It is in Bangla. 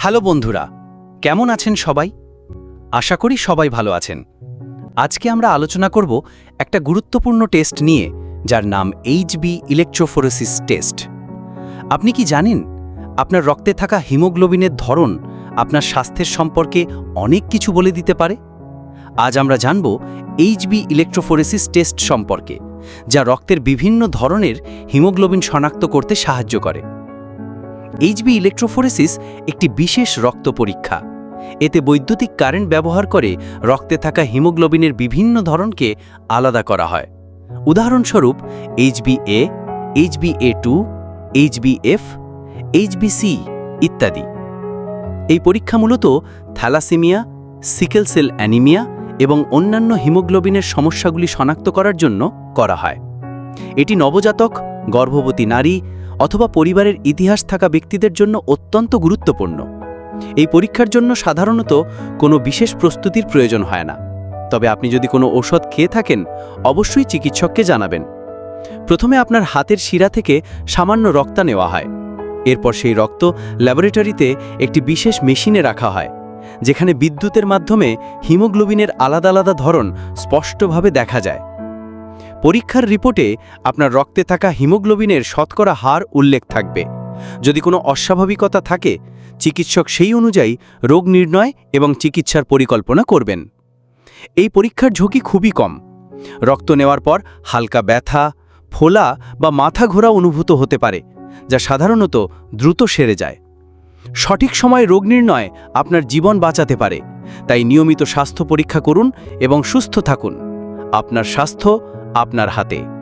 হ্যালো বন্ধুরা, কেমন আছেন সবাই? আশা করি সবাই ভালো আছেন। আজকে আমরা আলোচনা করব একটা গুরুত্বপূর্ণ টেস্ট নিয়ে, যার নাম এইচবি ইলেকট্রোফোরেসিস টেস্ট। আপনি কি জানেন, আপনার রক্তে থাকা হিমোগ্লোবিনের ধরন আপনার স্বাস্থ্যের সম্পর্কে অনেক কিছু বলে দিতে পারে? আজ আমরা জানব এইচবি ইলেকট্রোফোরেসিস টেস্ট সম্পর্কে, যা রক্তের বিভিন্ন ধরনের হিমোগ্লোবিন শনাক্ত করতে সাহায্য করে। এইচবি ইলেকট্রোফোরেসিস একটি বিশেষ রক্ত পরীক্ষা। এতে বৈদ্যুতিক কারেন্ট ব্যবহার করে রক্তে থাকা হিমোগ্লোবিনের বিভিন্ন ধরনকে আলাদা করা হয়। উদাহরণস্বরূপ Hb A Hb A two Hb F এইচবিসি ইত্যাদি। এই পরীক্ষা মূলত থ্যালাসেমিয়া, সিকেল সেল অ্যানিমিয়া এবং অন্যান্য হিমোগ্লোবিনের সমস্যাগুলি শনাক্ত করার জন্য করা হয়। এটি নবজাতক, গর্ভবতী নারী অথবা পরিবারের ইতিহাস থাকা ব্যক্তিদের জন্য অত্যন্ত গুরুত্বপূর্ণ। এই পরীক্ষার জন্য সাধারণত কোনো বিশেষ প্রস্তুতির প্রয়োজন হয় না। তবে আপনি যদি কোনো ঔষধ খেয়ে থাকেন, অবশ্যই চিকিৎসককে জানাবেন। প্রথমে আপনার হাতের শিরা থেকে সামান্য রক্তা নেওয়া হয়। এরপর সেই রক্ত ল্যাবরেটরিতে একটি বিশেষ মেশিনে রাখা হয়, যেখানে বিদ্যুতের মাধ্যমে হিমোগ্লোবিনের আলাদা আলাদা ধরন স্পষ্টভাবে দেখা যায়। পরীক্ষার রিপোর্টে আপনার রক্তে থাকা হিমোগ্লোবিনের শতকরা হার উল্লেখ থাকবে। যদি কোনো অস্বাভাবিকতা থাকে, চিকিৎসক সেই অনুযায়ী রোগ নির্ণয় এবং চিকিৎসার পরিকল্পনা করবেন। এই পরীক্ষার ঝুঁকি খুবই কম। রক্ত নেওয়ার পর হালকা ব্যথা, ফোলা বা মাথা ঘোরা অনুভূত হতে পারে, যা সাধারণত দ্রুত সেরে যায়। সঠিক সময়ে রোগ নির্ণয় আপনার জীবন বাঁচাতে পারে, তাই নিয়মিত স্বাস্থ্য পরীক্ষা করুন এবং সুস্থ থাকুন। আপনার স্বাস্থ্য আপনার হাতে।